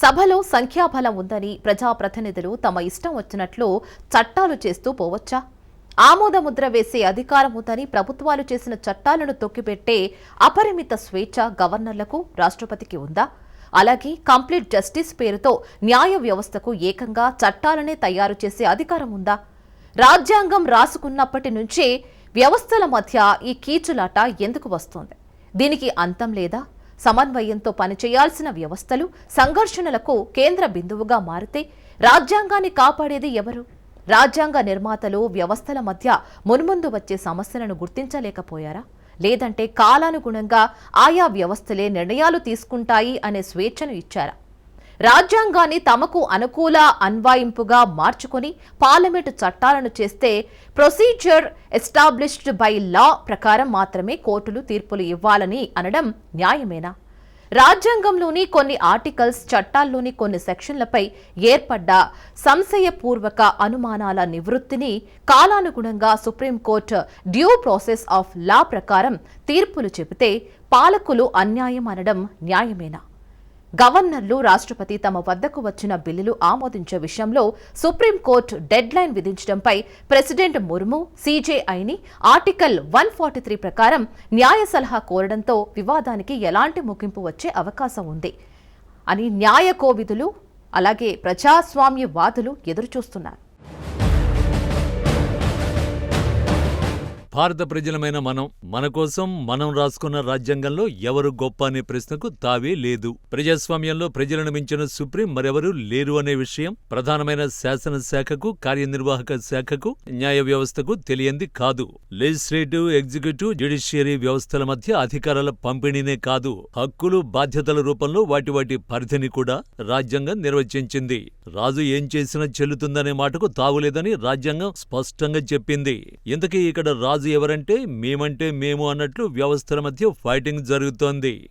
సభలో సంఖ్యాబలం ఉందని ప్రజాప్రతినిధులు తమ ఇష్టం వచ్చినట్లు చట్టాలు చేస్తూ పోవచ్చా? ఆమోదముద్ర వేసే అధికారం ఉందని ప్రభుత్వాలు చేసిన చట్టాలను తొక్కిపెట్టే అపరిమిత స్వేచ్ఛ గవర్నర్లకు రాష్ట్రపతికి ఉందా? అలాగే కంప్లీట్ జస్టిస్ పేరుతో న్యాయ వ్యవస్థకు ఏకంగా చట్టాలనే తయారు చేసే అధికారం ఉందా? రాజ్యాంగం రాసుకున్నప్పటి నుంచే వ్యవస్థల మధ్య ఈ కీచులాట ఎందుకు వస్తోంది? దీనికి అంతం లేదా? సమన్వయంతో పనిచేయాల్సిన వ్యవస్థలు సంఘర్షణలకు కేంద్ర బిందువుగా మారితే రాజ్యాంగాన్ని కాపాడేది ఎవరు? రాజ్యాంగ నిర్మాతలు వ్యవస్థల మధ్య మున్ముందు వచ్చే సమస్యలను గుర్తించలేకపోయారా? లేదంటే కాలానుగుణంగా ఆయా వ్యవస్థలే నిర్ణయాలు తీసుకుంటాయి అనే స్వేచ్ఛను ఇచ్చారా? రాజ్యాంగాన్ని తమకు అనుకూల అన్వాయింపుగా మార్చుకుని పార్లమెంటు చట్టాలను చేస్తే ప్రొసీజర్ ఎస్టాబ్లిష్డ్ బై లా ప్రకారం మాత్రమే కోర్టులు తీర్పులు ఇవ్వాలని అనడం న్యాయమేనా? రాజ్యాంగంలోని కొన్ని ఆర్టికల్స్ చట్టాల్లోని కొన్ని సెక్షన్లపై ఏర్పడ్డ సంశయపూర్వక అనుమానాల నివృత్తిని కాలానుగుణంగా supreme court due process of law ప్రకారం తీర్పులు చెబితే పాలకులు అన్యాయం అనడం న్యాయమేనా? గవర్నర్లు రాష్ట్రపతి తమ వద్దకు వచ్చిన బిల్లులు ఆమోదించే విషయంలో సుప్రీంకోర్టు డెడ్ లైన్ విధించడంపై ప్రెసిడెంట్ ముర్ము సీజేఐని ఆర్టికల్ వన్ ఫార్టీ త్రీ ప్రకారం న్యాయ సలహా కోరడంతో వివాదానికి ఎలాంటి ముగింపు వచ్చే అవకాశం ఉంది అని న్యాయ కోవిధులు అలాగే ప్రజాస్వామ్యవాదులు ఎదురుచూస్తున్నారు. భారత ప్రజలమైన మనం మన కోసం మనం రాసుకున్న రాజ్యాంగంలో ఎవరు గొప్ప అనే ప్రశ్నకు తావే లేదు. ప్రజాస్వామ్యంలో ప్రజలను మించిన సుప్రీం మరెవరూ లేరు అనే విషయం ప్రధానమైన శాసన శాఖకు కార్యనిర్వాహక శాఖకు న్యాయ వ్యవస్థకు తెలియంది కాదు. లెజిస్లేటివ్ ఎగ్జిక్యూటివ్ జ్యుడిషియరీ వ్యవస్థల మధ్య అధికారాల పంపిణీనే కాదు. హక్కులు బాధ్యతల రూపంలో వాటి వాటి పరిధిని కూడా రాజ్యాంగం నిర్వచించింది. రాజు ఏం చేసినా చెల్లుతుందనే మాటకు తావులేదని రాజ్యాంగం స్పష్టంగా చెప్పింది. ఇంతకీ ఇక్కడ రాజు ఎవరంటే మేమంటే మేము అన్నట్లు వ్యవస్థల మధ్య ఫైటింగ్ జరుగుతోంది.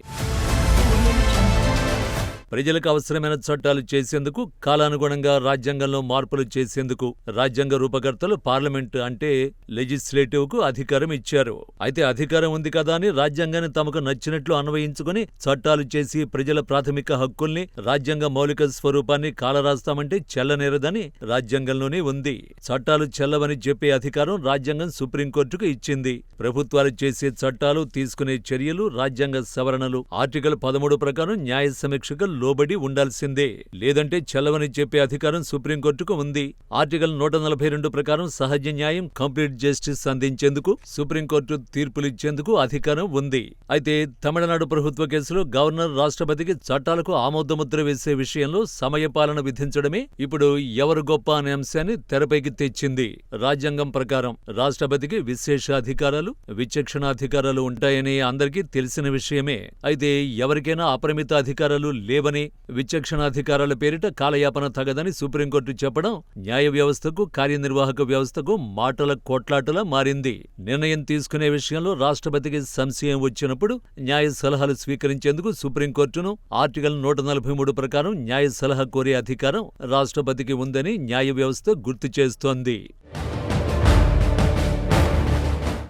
ప్రజలకు అవసరమైన చట్టాలు చేసేందుకు కాలానుగుణంగా రాజ్యాంగంలో మార్పులు చేసేందుకు రాజ్యాంగ రూపకర్తలు పార్లమెంట్ అంటే లెజిస్లేటివ్కు అధికారం ఇచ్చారు. అయితే అధికారం ఉంది కదా అని రాజ్యాంగాన్ని తమకు నచ్చినట్లు అన్వయించుకుని చట్టాలు చేసి ప్రజల ప్రాథమిక హక్కుల్ని రాజ్యాంగ మౌలిక స్వరూపాన్ని కాలరాస్తామంటే చెల్లనేరదని రాజ్యాంగంలోనే ఉంది. చట్టాలు చెల్లవని చెప్పే అధికారం రాజ్యాంగం సుప్రీంకోర్టుకు ఇచ్చింది. ప్రభుత్వాలు చేసే చట్టాలు తీసుకునే చర్యలు రాజ్యాంగ సవరణలు. ఆర్టికల్ పదమూడు ప్రకారం న్యాయ సమీక్షకు లోబడి ఉండాల్సిందే. లేదంటే చెల్లవని చెప్పే అధికారం సుప్రీంకోర్టుకు ఉంది. ఆర్టికల్ నూట నలభై రెండు ప్రకారం సహజ న్యాయం కంప్లీట్ జస్టిస్ అందించేందుకు సుప్రీంకోర్టు తీర్పులిచ్చేందుకు అధికారం ఉంది. అయితే తమిళనాడు ప్రభుత్వ కేసులో గవర్నర్ రాష్ట్రపతికి చట్టాలకు ఆమోదముద్ర వేసే విషయంలో సమయపాలన విధించడమే ఇప్పుడు ఎవరు గొప్ప అనే అంశాన్ని తెరపైకి తెచ్చింది. రాజ్యాంగం ప్రకారం రాష్ట్రపతికి విశేష అధికారాలు విచక్షణాధికారాలు ఉంటాయని అందరికీ తెలిసిన విషయమే. అయితే ఎవరికైనా అపరిమిత అధికారాలు లేవని విచక్షణాధికారాల పేరిట కాలయాపన తగదని సుప్రీంకోర్టు చెప్పడం న్యాయ వ్యవస్థకు కార్యనిర్వాహక వ్యవస్థకు మాటల కొట్లాటలా మారింది. నిర్ణయం తీసుకునే విషయంలో రాష్ట్రపతికి సంశయం వచ్చినప్పుడు న్యాయ సలహాలు స్వీకరించేందుకు సుప్రీంకోర్టును ఆర్టికల్ నూట నలభై మూడు ప్రకారం న్యాయ సలహా కోరే అధికారం రాష్ట్రపతికి ఉందని న్యాయ వ్యవస్థ గుర్తు చేస్తోంది.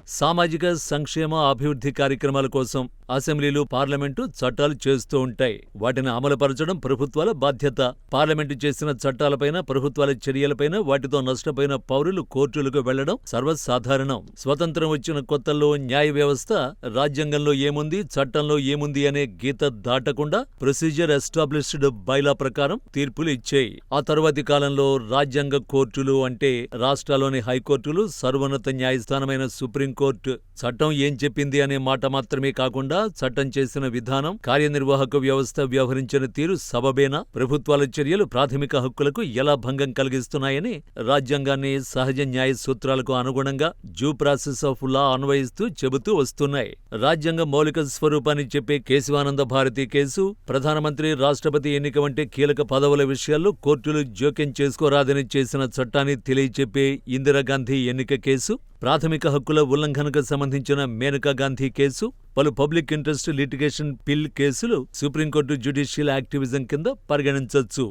సామాజిక సంక్షేమ అభివృద్ధి కార్యక్రమాల కోసం అసెంబ్లీలు పార్లమెంటు చట్టాలు చేస్తూ ఉంటాయి. వాటిని అమలుపరచడం ప్రభుత్వాల బాధ్యత. పార్లమెంటు చేసిన చట్టాలపైన ప్రభుత్వాల చర్యలపైన వాటితో నష్టపోయిన పౌరులు కోర్టులకు వెళ్ళడం సర్వసాధారణం. స్వతంత్రం వచ్చిన కొత్తల్లో న్యాయ వ్యవస్థ రాజ్యాంగంలో ఏముంది చట్టంలో ఏముంది అనే గీత దాటకుండా ప్రొసీజర్ ఎస్టాబ్లిష్డ్ బైలా ప్రకారం తీర్పులు ఇచ్చాయి. ఆ తరువాతి కాలంలో రాజ్యాంగ కోర్టులు అంటే రాష్ట్రాల్లోని హైకోర్టులు సర్వోన్నత న్యాయస్థానమైన సుప్రీం సుప్రీంకోర్టు చట్టం ఏం చెప్పింది అనే మాట మాత్రమే కాకుండా చట్టం చేసిన విధానం కార్యనిర్వాహక వ్యవస్థ వ్యవహరించిన తీరు సబబేనా? ప్రభుత్వాల చర్యలు ప్రాథమిక హక్కులకు ఎలా భంగం కలిగిస్తున్నాయని రాజ్యాంగాన్ని సహజ న్యాయ సూత్రాలకు అనుగుణంగా జూ ప్రాసెస్ ఆఫ్ లా అన్వయిస్తూ చెబుతూ వస్తున్నాయి. రాజ్యాంగ మౌలిక స్వరూపాన్ని చెప్పే కేశవానంద భారతి కేసు ప్రధానమంత్రి రాష్ట్రపతి ఎన్నిక వంటి కీలక పదవుల విషయాల్లో కోర్టులు జోక్యం చేసుకోరాదని చేసిన చట్టాన్ని తెలియచెప్పే ఇందిరాగాంధీ ఎన్నిక కేసు ప్రాథమిక హక్కుల ఉల్లంఘనకు సంబంధించిన మేనకా గాంధీ కేసు పలు పబ్లిక్ ఇంట్రెస్ట్ లిటిగేషన్ పిల్ కేసులు సుప్రీంకోర్టు జ్యుడిషియల్ యాక్టివిజం కింద పరిగణించొచ్చు.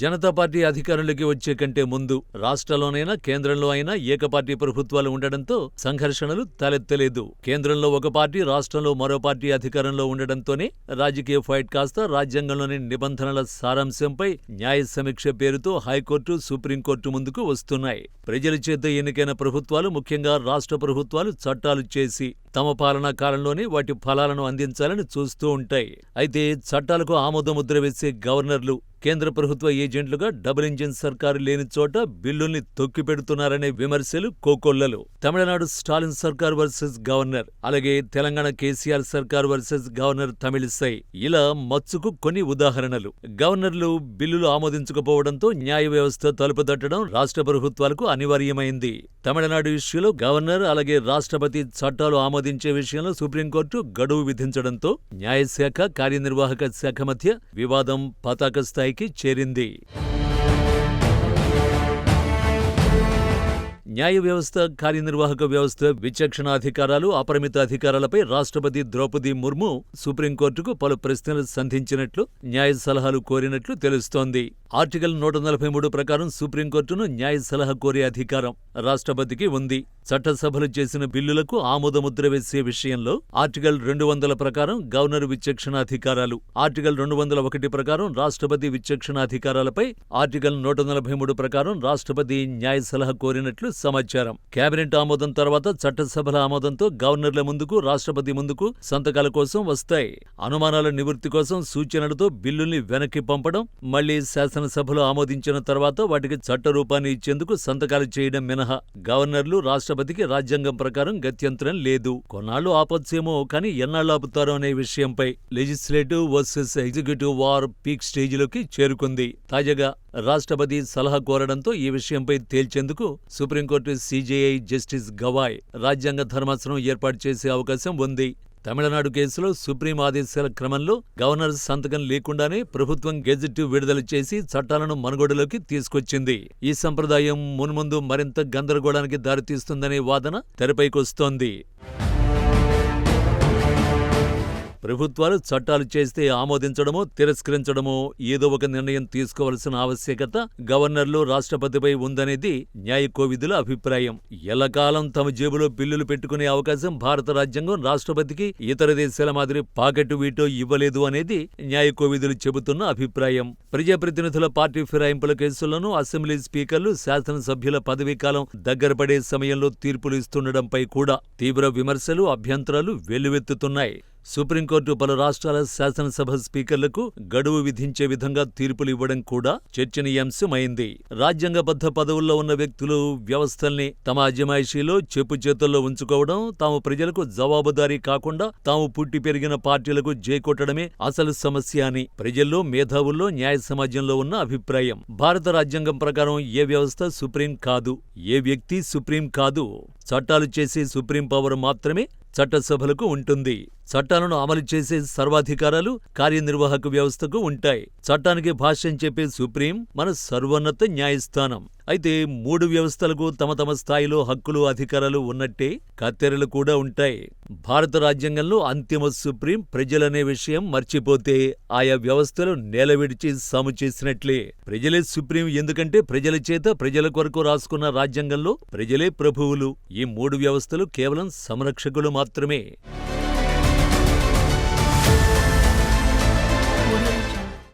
జనతా పార్టీ అధికారంలోకి వచ్చే కంటే ముందు రాష్ట్రంలోనైనా కేంద్రంలో అయినా ఏకపార్టీ ప్రభుత్వాలు ఉండడంతో సంఘర్షణలు తలెత్తలేదు. కేంద్రంలో ఒక పార్టీ రాష్ట్రంలో మరో పార్టీ అధికారంలో ఉండడంతోనే రాజకీయ ఫైట్ కాస్త రాజ్యాంగంలోని నిబంధనల సారాంశంపై న్యాయ సమీక్ష పేరుతో హైకోర్టు సుప్రీంకోర్టు ముందుకు వస్తున్నాయి. ప్రజల చేత ఎన్నికైన ప్రభుత్వాలు ముఖ్యంగా రాష్ట్ర ప్రభుత్వాలు చట్టాలు చేసి తమ పాలనా కాలంలోనే వాటి ఫలాలను అందించాలని చూస్తూ ఉంటాయి. అయితే చట్టాలకు ఆమోదముద్ర వేసే గవర్నర్లు కేంద్ర ప్రభుత్వ ఏజెంట్లుగా డబుల్ ఇంజిన్ సర్కారు లేని చోట బిల్లుల్ని తొక్కిపెడుతున్నారనే విమర్శలు కోకొల్లలు. తమిళనాడు స్టాలిన్ సర్కార్ వర్సెస్ గవర్నర్ అలాగే తెలంగాణ కేసీఆర్ సర్కార్ వర్సెస్ గవర్నర్ తమిళిసై ఇలా మచ్చుకు కొన్ని ఉదాహరణలు. గవర్నర్లు బిల్లులు ఆమోదించకపోవడంతో న్యాయ వ్యవస్థ తలుపు తట్టడం రాష్ట్ర ప్రభుత్వాలకు అనివార్యమైంది. తమిళనాడు ఇష్యూలో గవర్నర్ అలాగే రాష్ట్రపతి చట్టాలు ఆమోదించే విషయంలో సుప్రీంకోర్టు గడువు విధించడంతో న్యాయశాఖ కార్యనిర్వాహక శాఖ మధ్య వివాదం పతాక స్థాయికి చేరింది. న్యాయ వ్యవస్థ కార్యనిర్వాహక వ్యవస్థ విచక్షణాధికారాలు అపరిమిత అధికారాలపై రాష్ట్రపతి ద్రౌపది ముర్ము సుప్రీంకోర్టుకు పలు ప్రశ్నలు సంధించినట్లు న్యాయ సలహాలు కోరినట్లు తెలుస్తోంది. ఆర్టికల్ నూట నలభై మూడు ప్రకారం సుప్రీంకోర్టును న్యాయ సలహా కోరే అధికారం రాష్ట్రపతికి ఉంది. చట్టసభలు చేసిన బిల్లులకు ఆమోదముద్ర వేసే విషయంలో ఆర్టికల్ రెండు వందల ప్రకారం గవర్నర్ విచక్షణాధికారాలు. ఆర్టికల్ రెండు వందల ఒకటి ప్రకారం రాష్ట్రపతి విచక్షణాధికారాలపై ఆర్టికల్ నూట నలభై మూడు ప్రకారం రాష్ట్రపతి న్యాయ సలహా కోరినట్లు సమాచారం. కేబినెట్ ఆమోదం తర్వాత చట్టసభల ఆమోదంతో గవర్నర్ల ముందుకు రాష్ట్రపతి ముందుకు సంతకాల కోసం వస్తాయి. అనుమానాల నివృత్తి కోసం సూచనలతో బిల్లుల్ని వెనక్కి పంపడం మళ్ళీ శాసనసభలో ఆమోదించిన తర్వాత వాటికి చట్ట రూపాన్ని ఇచ్చేందుకు సంతకాలు చేయడం మినహా. గవర్నర్లు రాష్ట్రపతికి రాజ్యాంగం ప్రకారం గత్యంతరం లేదు. కొన్నాళ్ళు ఆపొచ్చేమో కానీ ఎన్నాళ్ళు ఆపుతారో అనే విషయంపై legislative versus executive war peak స్టేజిలోకి చేరుకుంది. తాజాగా రాష్ట్రపతి సలహా కోరడంతో ఈ విషయంపై తేల్చేందుకు supreme court CJI justice Gavai రాజ్యాంగ ధర్మాసనం ఏర్పాటు చేసే అవకాశం ఉంది. తమిళనాడు కేసులో సుప్రీం ఆదేశాల క్రమంలో గవర్నర్ సంతకం లేకుండానే ప్రభుత్వం గెజిట్ విడుదల చేసి చట్టాలను మనుగడలోకి తీసుకొచ్చింది. ఈ సంప్రదాయం మున్ముందు మరింత గందరగోళానికి దారితీస్తుందనే వాదన తెరపైకొస్తోంది. ప్రభుత్వాలు చట్టాలు చేస్తే ఆమోదించడమో తిరస్కరించడమో ఏదో ఒక నిర్ణయం తీసుకోవాల్సిన ఆవశ్యకత గవర్నర్లు రాష్ట్రపతిపై ఉందనేది న్యాయ కోవిదుల అభిప్రాయం. ఎలకాలం తమ జేబులో బిల్లులు పెట్టుకునే అవకాశం భారత రాజ్యాంగం రాష్ట్రపతికి ఇతర దేశాల మాదిరి పాకెట్ వీటో ఇవ్వలేదు అనేది న్యాయ కోవిదులు చెబుతున్న అభిప్రాయం. ప్రజాప్రతినిధుల పార్టీ ఫిరాయింపుల కేసులను అసెంబ్లీ స్పీకర్లు శాసనసభ్యుల పదవీకాలం దగ్గర పడే సమయంలో తీర్పులు ఇస్తుండడంపై కూడా తీవ్ర విమర్శలు అభ్యంతరాలు వెల్లువెత్తుతున్నాయి. సుప్రీంకోర్టు పలు రాష్ట్రాల శాసనసభ స్పీకర్లకు గడువు విధించే విధంగా తీర్పులు ఇవ్వడం కూడా చర్చనీయాంశమైంది. రాజ్యాంగబద్ధ పదవుల్లో ఉన్న వ్యక్తులు వ్యవస్థల్ని తమ అజమాయిషీలో చెప్పు చేతుల్లో ఉంచుకోవడం తాము ప్రజలకు జవాబుదారీ కాకుండా తాము పుట్టి పెరిగిన పార్టీలకు జేకొట్టడమే అసలు సమస్య అని ప్రజల్లో మేధావుల్లో న్యాయ సమాజంలో ఉన్న అభిప్రాయం. భారత రాజ్యాంగం ప్రకారం ఏ వ్యవస్థ సుప్రీం కాదు ఏ వ్యక్తి సుప్రీం కాదు. చట్టాలు చేసే సుప్రీం పవర్ మాత్రమే చట్టసభలకు ఉంటుంది. చట్టాలను అమలు చేసే సర్వాధికారాలు కార్యనిర్వాహక వ్యవస్థకు ఉంటాయి. చట్టానికి భాష్యం చెప్పే సుప్రీం మన సర్వోన్నత న్యాయస్థానం. అయితే మూడు వ్యవస్థలకు తమ తమ స్థాయిలో హక్కులు అధికారాలు ఉన్నట్టే కత్తెరలు కూడా ఉంటాయి. భారత రాజ్యాంగంలో అంతిమ సుప్రీం ప్రజలనే విషయం మర్చిపోతే ఆయా వ్యవస్థలు నేల విడిచి సాము చేసినట్లే. ప్రజలే సుప్రీం ఎందుకంటే ప్రజల చేత ప్రజల కొరకు రాసుకున్న రాజ్యాంగంలో ప్రజలే ప్రభువులు. ఈ మూడు వ్యవస్థలు కేవలం సంరక్షకులు మాత్రమే.